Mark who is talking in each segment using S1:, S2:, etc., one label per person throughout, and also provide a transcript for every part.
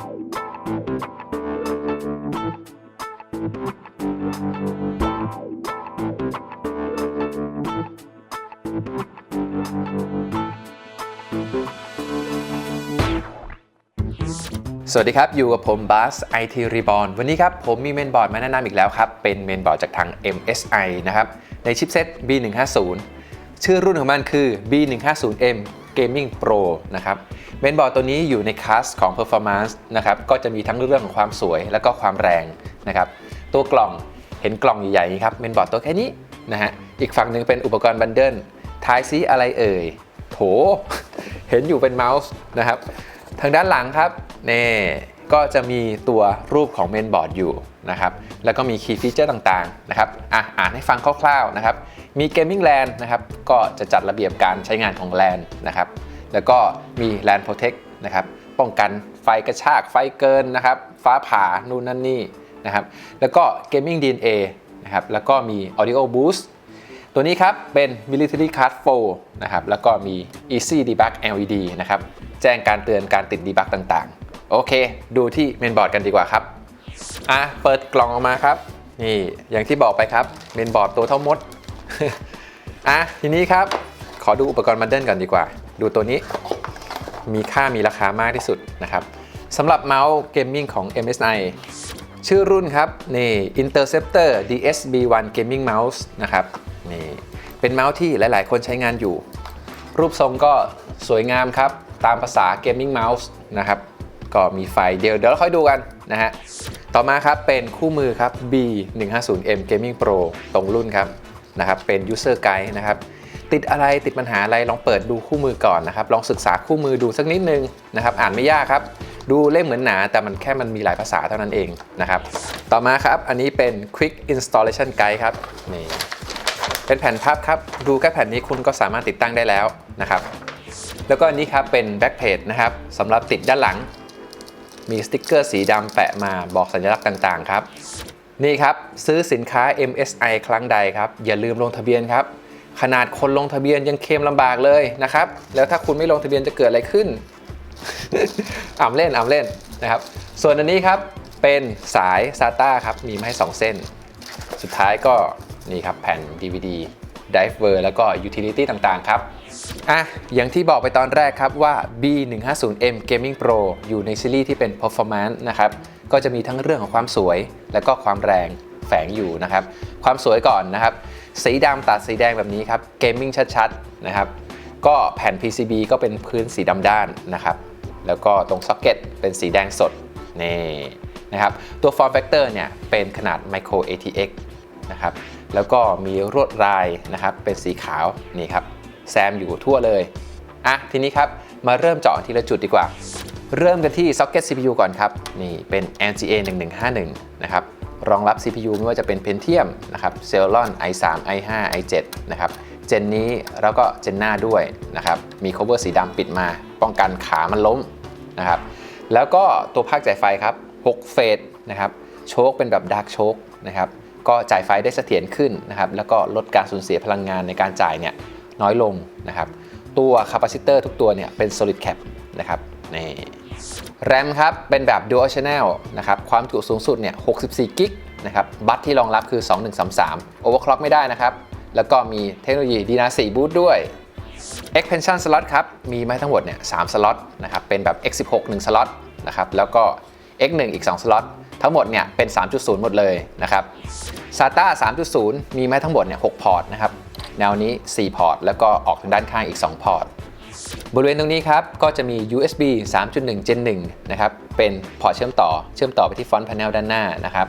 S1: สวัสดีครับ อยู่กับผมบัส IT Reborn วันนี้ครับ ผมมีเมนบอร์ดมาแนะนำอีกแล้วครับ เป็นเมนบอร์ดจากทาง MSI นะครับ ในชิปเซ็ต B150 ชื่อรุ่นของมันคือ B150M Gaming Pro นะครับ เมนบอร์ดตัวนี้อยู่ในคลาสของ Performance นะครับก็จะมีทั้งเรื่องของความสวยและก็ความแรงนะครับตัวกล่องเห็นกล่องใหญ่ๆครับเมนบอร์ดตัวแค่นี้นะฮะอีกฝั่งหนึ่งเป็นอุปกรณ์บันเดิลทายซีอะไรเอ่ยโถ เห็นอยู่เป็นเมาส์นะครับทางด้านหลังครับนี่ก็จะมีตัวรูปของเมนบอร์ดอยู่นะครับ แล้วก็มีคีย์ฟีเจอร์ต่างๆนะครับ อะอ่านให้ฟังคร่าวๆนะครับ มี Gaming LAN นนะครับ ก็จะจัดระเบียบการใช้งานของ LAN นะครับ แล้วก็มี LAN Protect นะครับป้องกันไฟกระชากไฟเกินนะครับฟ้าผ่านู่นนั่นนี่นะครับแล้วก็ Gaming DNA นะครับแล้วก็มี Audio Boost ตัวนี้ครับเป็น Military Card 4นะครับแล้วก็มี Easy Debug LED นะครับแจ้งการเตือนการติด debug ต่างๆ โอเค ดูที่เมนบอร์ดกันดีกว่าครับอะเปิดกล่องออกมาครับนี่อย่างที่บอกไปครับเมนบอร์ดตัวเท่ามดอะทีนี้ครับขอดูอุปกรณ์บันเดิลก่อนดีกว่า ดูตัวนี้มีค่ามีราคามากที่สุดนะครับสำหรับเมาส์เกมมิ่งของ MSI ชื่อรุ่นครับนี่ Interceptor DSB1 Gaming Mouse นะครับนี่เป็นเมาส์ที่หลาย ๆ คนใช้งานอยู่ รูปทรงก็สวยงามครับ ตามภาษา Gaming Mouse นะครับก็มีไฟเดียวเดี๋ยวเราค่อยดูกันนะฮะต่อมาครับเป็นคู่มือครับ B150M Gaming Pro ตรงรุ่นครับนะครับเป็น User Guide นะครับ ติดอะไรติดปัญหาอะไรลองเปิดดูคู่มือก่อนนะครับ ลองศึกษาคู่มือดูสักนิดนึงนะครับ อ่านไม่ยากครับ ดูเล่มเหมือนหนา แต่มันแค่มันมีหลายภาษาเท่านั้นเองนะครับ ต่อมาครับอันนี้เป็น Quick Installation Guide ครับนี่เป็นแผ่นพับครับ ดูแค่แผ่นนี้คุณก็สามารถติดตั้งได้แล้วนะครับ แล้วก็อันนี้ครับเป็น Back Page นะครับสำหรับติดด้านหลัง มีสติกเกอร์สีดำแปะมาบอกสัญลักษณ์ต่างๆครับนี่ครับ ซื้อสินค้า MSI ครั้งใดครับ อย่าลืมลงทะเบียนครับ ขนาดคนลงทะเบียนยังเคลมลำบากเลยนะครับ แล้วถ้าคุณไม่ลงทะเบียนจะเกิดอะไรขึ้นอ่ำเล่นอ่ำเล่นนะครับ ส่วนอันนี้ครับเป็นสาย SATA ครับ มีมาให้ 2 เส้น สุดท้ายก็นี่ครับแผ่น DVD Diver แล้วก็ utility ต่างๆ ครับอะอย่างที่บอกไปตอนแรกครับว่า B150M Gaming Pro อยู่ในซีรีส์ที่เป็น performance นะครับ ก็จะมีทั้งเรื่องของความสวย และก็ความแรงแฝงอยู่นะครับ ความสวยก่อนนะครับ สีดำตัดสีแดงแบบนี้ครับเกมมิ่งชัดๆนะครับก็แผ่น PCB ก็เป็นพื้นสีดำด้านนะครับแล้วก็ตรงซ็อกเก็ตเป็นสีแดงสดนี่นะครับตัว form factor เนี่ยเป็นขนาด micro ATX นะครับแล้วก็มีรวดลายนะครับเป็นสีขาวนี่ครับแซมอยู่ทั่วเลยอะทีนี้ครับมาเริ่มเจาะทีละจุดดีกว่า เริ่มกันที่ Socket CPU ก่อนครับนี่เป็น LGA 1151นะครับ รองรับ CPU ไม่ว่าจะเป็น Pentium นะครับ Celeron i3 i5 i7 นะครับเจนนี้แล้วก็เจนหน้าด้วยนะครับมี cover สีดำปิดมา ป้องกันขามันล้มนะครับแล้วก็ตัวภาคจ่ายไฟครับ 6 เฟสนะครับโชคเป็นแบบดาร์กโชคนะครับก็จ่ายไฟได้เสถียรขึ้นนะครับแล้วก็ลดการสูญเสียพลังงานในการจ่ายเนี่ยน้อยลงนะครับตัวคาปาซิเตอร์ทุกตัวเนี่ยเป็น solid cap นะครับนี่ แรมครับ เป็นแบบ dual channel นะครับ ความจุสูงสุดเนี่ย 64 กิกนะครับ บัตที่รองรับคือ 2133 overclock ไม่ได้นะครับ แล้วก็มีเทคโนโลยี d ีนา4 boot ด้วย expansion slot ครับ มีมาให้ทั้งหมดเนี่ย3สล็อตนะครับ เป็นแบบ x16 1สล็อตนะครับ แล้วก็ x1 อีก 2สล็อต ทั้งหมดเนี่ยเป็น 3.0 หมดเลยนะครับ SATA 3.0 มีมาให้ทั้งหมดเนี่ย6พอร์ตนะครับ แนวนี้ 4 พอร์ต แล้วก็ออกทางด้านข้างอีก 2 พอร์ต บริเวณตรงนี้ครับ ก็จะมี USB 3.1 Gen 1นะครับ เป็นพอร์ตเชื่อมต่อ เชื่อมต่อไปที่ฟอนต์พาเนลด้านหน้านะครับ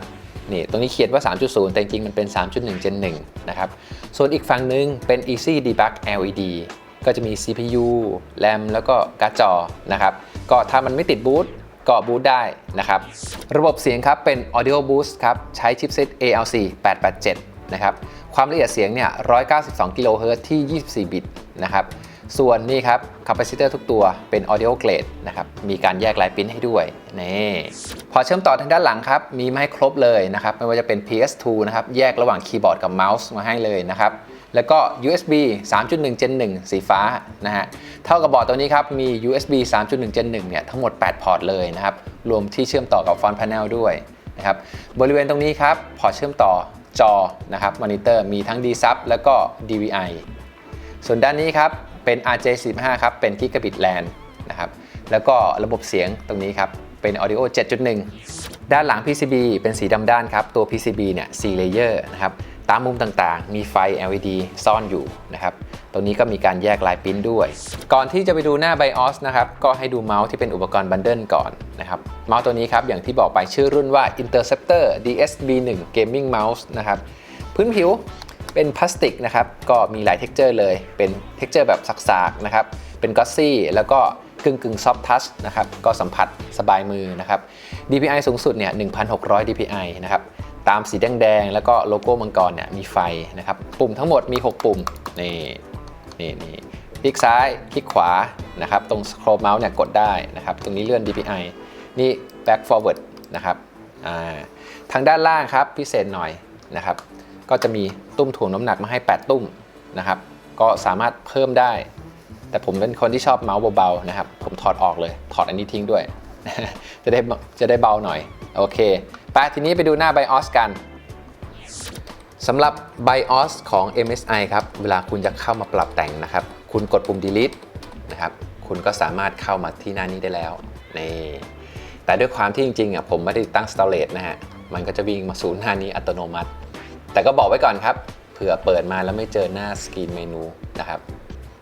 S1: นี่ ตรงนี้เขียนว่า 3.0 แต่จริงมันเป็น 3.1 Gen 1นะครับ ส่วนอีกฝั่งหนึงเป็น Easy Debug LED ก็จะมี CPU RAM แล้วก็การ์ดจอนะครับ ก็ถ้ามันไม่ติดบูตก็บูตได้นะครับ ระบบเสียงครับเป็น Audio Boost ครับ ใช้ชิปเซต ALC 887 นะครับ ความละเอียดเสียงเนี่ย 192 กิโลเฮิรตซ์ที่ 24 บิตนะครับ ส่วนนี่ครับคาปาซิเตอร์ทุกตัวเป็น audio grade นะครับ มีการแยกลายปิ้นให้ด้วย นี่ พอเชื่อมต่อทางด้านหลังครับ มีมาให้ครบเลยนะครับ ไม่ว่าจะเป็น PS2 นะครับ แยกระหว่างคีย์บอร์ดกับเมาส์มาให้เลยนะครับ แล้วก็ USB 3.1 Gen 1 สีฟ้านะฮะ เท่ากับบอร์ดตัวนี้ครับ มี USB 3.1 Gen 1 เนี่ย ทั้งหมด 8 พอร์ตเลยนะครับ รวมที่เชื่อมต่อกับฟอนต์พาเนลด้วยนะครับ บริเวณตรงนี้ครับ พอร์ตเชื่อมต่อจอนะครับ มอนิเตอร์ มีทั้ง D-Sub แล้วก็ DVI ส่วนด้านนี้ครับ เป็น RJ45 ครับ เป็น Gigabit LAN นะครับ แล้วก็ระบบเสียงตรงนี้ครับ เป็น Audio 7.1 ด้านหลัง PCB เป็นสีดำด้านครับ ตัว PCB เนี่ย4เลเยอร์นะครับ ตามมุมต่างๆ มีไฟ LED ซ่อนอยู่นะครับ ตรงนี้ก็มีการแยกลายปิ้นด้วย ก่อนที่จะไปดูหน้า BIOS นะครับ ก็ให้ดูเมาส์ที่เป็นอุปกรณ์บันเดิลก่อนนะครับ เมาส์ตัวนี้ครับ อย่างที่บอกไปชื่อรุ่นว่า Interceptor DSB1 Gaming Mouse นะครับ พื้นผิว เป็นพลาสติกนะครับ ก็มีหลายเท็กเจอร์เลย เป็นเท็กเจอร์แบบสักๆนะครับ เป็นกอสซี่ แล้วก็กึ่งกึ่งซอฟทัชนะครับ ก็สัมผัสสบายมือนะครับ DPI สูงสุดเนี่ย 1,600 DPI นะครับ ตามสีแดงๆ แล้วก็โลโก้มังกรเนี่ยมีไฟนะครับ ปุ่มทั้งหมดมี 6 ปุ่ม นี่นี่นี่คลิกซ้าย คลิกขวา นะครับ ตรงสครอเมาส์เนี่ยกดได้นะครับ ตรงนี้เลื่อน DPI นี่ back forward นะครับ ทางด้านล่างครับพิเศษหน่อยนะครับ ก็จะมีตุ้มถ่วงน้ำหนักมาให้ 8 ตุ้มนะครับ ก็สามารถเพิ่มได้ แต่ผมเป็นคนที่ชอบเมาส์เบาๆนะครับ ผมถอดออกเลย ถอดอันนี้ทิ้งด้วย จะได้จะได้เบาหน่อย โอเคไปทีนี้ไปดูหน้า BIOS กันสำหรับ BIOS ของ MSI ครับ เวลาคุณจะเข้ามาปรับแต่งนะครับ คุณกดปุ่ม delete นะครับ คุณก็สามารถเข้ามาที่หน้านี้ได้แล้ว นี่ แต่ด้วยความที่จริงๆอะผมไม่ได้ตั้ง storage นะฮะ มันก็จะวิ่งมาสู่หน้านี้อัตโนมัติ แต่ก็บอกไว้ก่อนครับ เผื่อเปิดมาแล้วไม่เจอหน้าสกรีนเมนูนะครับ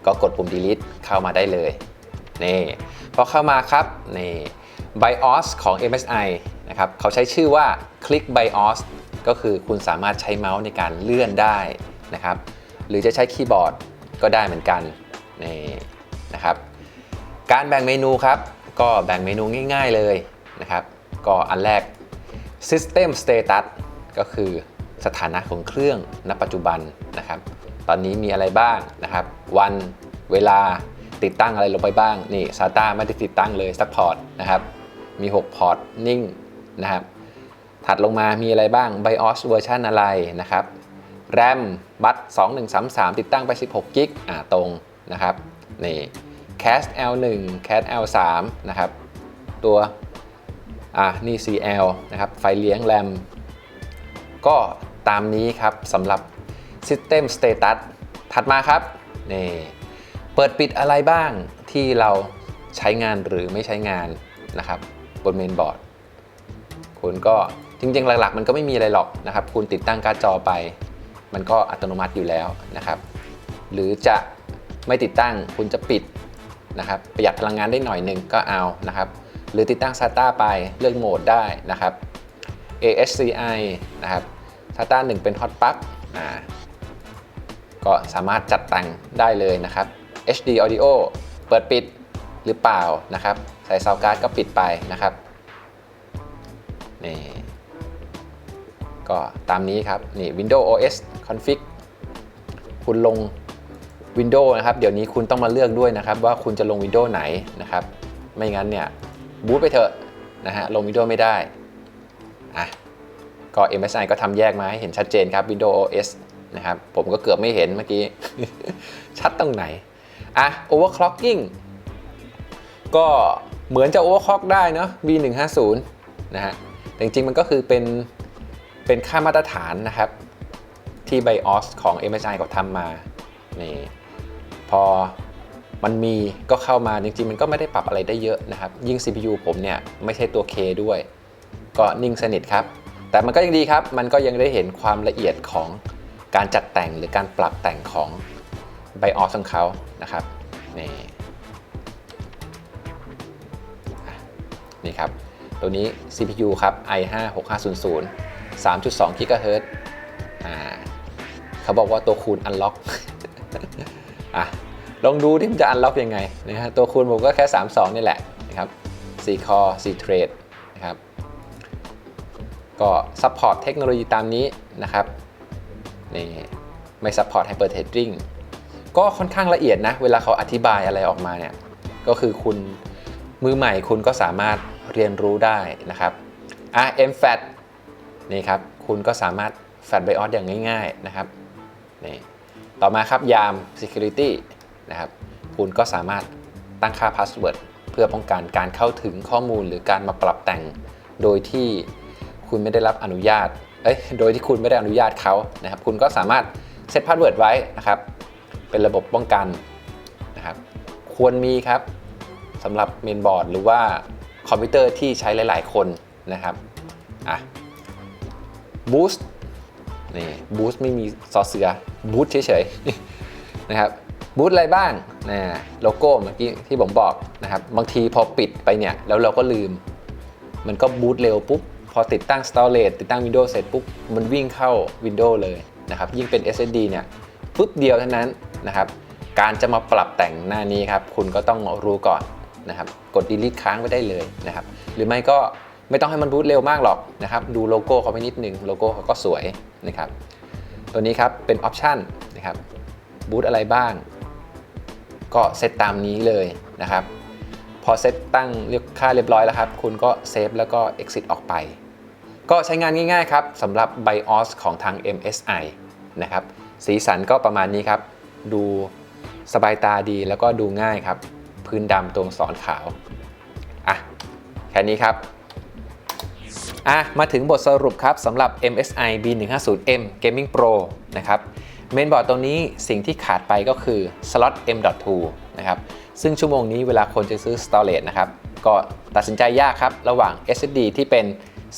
S1: ก็กดปุ่ม delete เข้ามาได้เลย นี่พอเข้ามาครับ นี่ BIOS ของ MSI นะครับเขาใช้ชื่อว่า Click BIOS ก็คือคุณสามารถใช้เมาส์ในการเลื่อนได้นะครับ หรือจะใช้คีย์บอร์ดก็ได้เหมือนกัน นี่นะครับ การแบ่งเมนูครับ ก็แบ่งเมนูง่าย ๆเลยนะครับ ก็อันแรก System Status ก็คือ สถานะของเครื่องณปัจจุบันนะครับ ตอนนี้มีอะไรบ้างนะครับ วันเวลาติดตั้งอะไรลงไปบ้าง นี่ SATA ไม่ได้ติดตั้งเลยสักพอร์ตนะครับ มี 6 พอร์ตนิ่งนะครับ ถัดลงมามีอะไรบ้าง BIOS เวอร์ชันอะไรนะครับ RAM บัต2133 ติดตั้งไป 16กิกอ่าตรงนะครับ นี่ Cache L1 Cache L3 นะครับ ตัว อ่านี่ CL นะครับ ไฟเลี้ยง RAM ก็ ตามนี้ครับสำหรับ System Status ถัดมาครับนี่เปิดปิดอะไรบ้างที่เราใช้งานหรือไม่ใช้งานนะครับบนเมนบอร์ดคุณก็จริงๆ หลักๆ มันก็ไม่มีอะไรหรอกนะครับ คุณติดตั้งการ์ดจอไป มันก็อัตโนมัติอยู่แล้วนะครับ หรือจะไม่ติดตั้งคุณจะปิดนะครับประหยัดพลังงานได้หน่อยหนึ่งก็เอานะครับ หรือติดตั้ง SATA ไปเลือกโหมดได้นะครับ ASCI นะครับ SATA 1เป็น Hot Plug อ่าก็สามารถจัดแต่งได้เลยนะครับ HD Audio เปิดปิดหรือเปล่านะครับ ใส่ซาวการ์ดก็ปิดไปนะครับนี่ก็ตามนี้ครับนี่ Windows OS config คุณลง Windows นะครับ เดี๋ยวนี้คุณต้องมาเลือกด้วยนะครับ ว่าคุณจะลง Windows ไหนนะครับ ไม่งั้นเนี่ยบูตไปเถอะนะฮะลง Windows ไม่ได้อะ ก็ MSI ก็ทำแยกมาให้เห็นชัดเจนครับ Windows OS นะครับผมก็เกือบไม่เห็นเมื่อกี้ ชัดตรงไหน อะ overclocking ก็เหมือนจะ overclock ได้เนาะ B150 นะฮะแต่จริงๆ มันก็คือเป็น เป็นค่ามาตรฐานนะครับ ที่ BIOS ของ MSI เขาทำมา นี่ พอมันมีก็เข้ามาจริงๆ มันก็ไม่ได้ปรับอะไรได้เยอะนะครับ ยิ่ง CPU ผมเนี่ย ไม่ใช่ตัว K ด้วย ก็นิ่งสนิทครับ แต่มันก็ยังดีครับ มันก็ยังได้เห็นความละเอียดของการจัดแต่งหรือการปรับแต่งของ BIOS ของเขานะครับนี่นี่ครับ ตัวนี้ CPU ครับ i5 6500 3.2 GHz อ่าเขาบอกว่าตัวคูณ unlock อะลองดูที่มันจะ unlock ยังไงนะฮะตัวคูณผมก็แค่ 32 นี่แหละนะครับ4 core 4 thread นะครับ ก็ support เทคโนโลยีตามนี้นะครับนี่ไม่ support hyper threading ก็ค่อนข้างละเอียดนะ เวลาเขาอธิบายอะไรออกมาเนี่ยก็คือคุณมือใหม่คุณก็สามารถเรียนรู้ได้นะครับอะ MFAT นี่ครับ คุณก็สามารถ FAT BIOS อย่างง่ายๆนะครับนี่ต่อมาครับยาม Security นะครับ คุณก็สามารถตั้งค่า Password เพื่อป้องกันการเข้าถึงข้อมูลหรือการมาปรับแต่งโดยที่ คุณไม่ได้รับอนุญาตเอ้ยโดยที่คุณไม่ได้อนุญาตเขานะครับ คุณก็สามารถเซตพาสเวิร์ดไว้นะครับ เป็นระบบป้องกันนะครับ ควรมีครับสำหรับเมนบอร์ดหรือว่าคอมพิวเตอร์ที่ใช้หลาย ๆ คนนะครับอะ Boost นี่บูสต์ไม่มีซอเสือบูสต์เฉยๆนะครับบูสต์อะไรบ้างนะโลโก้เมื่อกี้ที่ผมบอกนะครับ บางทีพอปิดไปเนี่ย แล้วเราก็ลืม มันก็บูตเร็วปุ๊บ พอติดตั้ง Storage ติดตั้ง Windows เสร็จปุ๊บมันวิ่งเข้า Windows เลยนะครับยิ่งเป็น SSD เนี่ยปุ๊บเดียวเท่านั้นนะครับการจะมาปรับแต่งหน้านี้ครับคุณก็ต้องรู้ก่อนนะครับกด delete ค้างไว้ได้เลยนะครับหรือไม่ก็ไม่ต้องให้มันบูตเร็วมากหรอกนะครับดูโลโก้เขาไปนิดนึงโลโก้เขาก็สวยนะครับตัวนี้ครับเป็นออปชันนะครับบูตอะไรบ้าง ก็เซตตามนี้เลยนะครับ พอเซตตั้งเรียกค่าเรียบร้อยแล้วครับ คุณก็เซฟแล้วก็ exit ออกไป ก็ใช้งานง่ายๆครับสำหรับ BIOS ของทาง MSI นะครับ สีสันก็ประมาณนี้ครับ ดูสบายตาดีแล้วก็ดูง่ายครับ พื้นดำตรงสอนขาว อะ แค่นี้ครับ อะ มาถึงบทสรุปครับสำหรับ MSI B150M Gaming Pro นะครับ เมนบอร์ดตรงนี้สิ่งที่ขาดไปก็คือ slot M.2 นะครับซึ่งชั่วโมงนี้เวลาคนจะซื้อ storage นะครับก็ตัดสินใจยากครับ ระหว่าง SSD ที่เป็น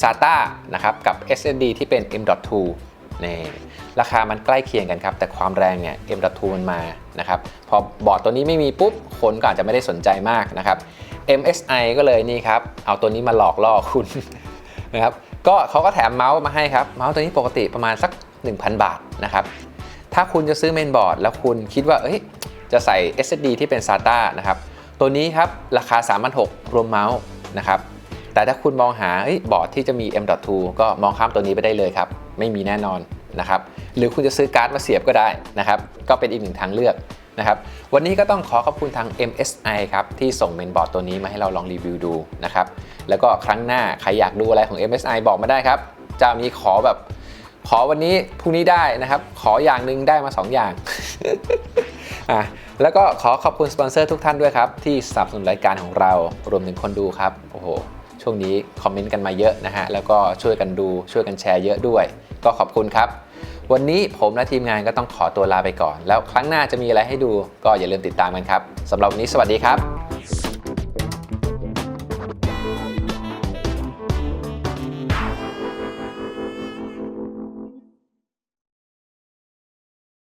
S1: SATA นะครับกับ SSD ที่เป็น M.2 นี่ราคามันใกล้เคียงกันครับ แต่ความแรงเนี่ย M.2 มันมานะครับพอบอร์ดตัวนี้ไม่มีปุ๊บ คนก็อาจจะไม่ได้สนใจมากนะครับ MSI ก็เลยนี่ครับ เอาตัวนี้มาหลอกล่อคุณนะครับก็เขาก็แถมเมาส์มาให้ครับ เมาส์ตัวนี้ปกติประมาณสัก 1,000 บาทนะครับ ถ้าคุณจะซื้อเมนบอร์ดแล้วคุณคิดว่าเอ้ยจะใส่ SSD ที่เป็น SATA นะครับ ตัวนี้ครับ ราคา 3,600รวมเมาส์นะครับ แต่ถ้าคุณมองหาบอร์ดที่จะมี M.2 ก็มองข้ามตัวนี้ไปได้เลยครับ ไม่มีแน่นอนนะครับ หรือคุณจะซื้อการ์ดมาเสียบก็ได้นะครับ ก็เป็นอีกหนึ่งทางเลือกนะครับ วันนี้ก็ต้องขอขอบคุณทาง MSI ครับ ที่ส่งเมนบอร์ดตัวนี้มาให้เราลองรีวิวดูนะครับ แล้วก็ครั้งหน้าใครอยากดูอะไรของ MSI บอกมาได้ครับ เจ้านี้ขอแบบ ขอวันนี้พรุ่งนี้ได้นะครับ ขออย่างหนึ่งได้มา 2 อย่างอะแล้วก็ขอขอบคุณสปอนเซอร์ทุกท่านด้วยครับ ที่สนับสนุนรายการของเรารวมถึงคนดูครับ โอ้โห ช่วงนี้คอมเมนต์กันมาเยอะนะฮะ แล้วก็ช่วยกันดูช่วยกันแชร์เยอะด้วย ก็ขอบคุณครับ วันนี้ผมและทีมงานก็ต้องขอตัวลาไปก่อน แล้วครั้งหน้าจะมีอะไรให้ดูก็อย่าลืมติดตามกันครับสำหรับวันนี้สวัสดีครับ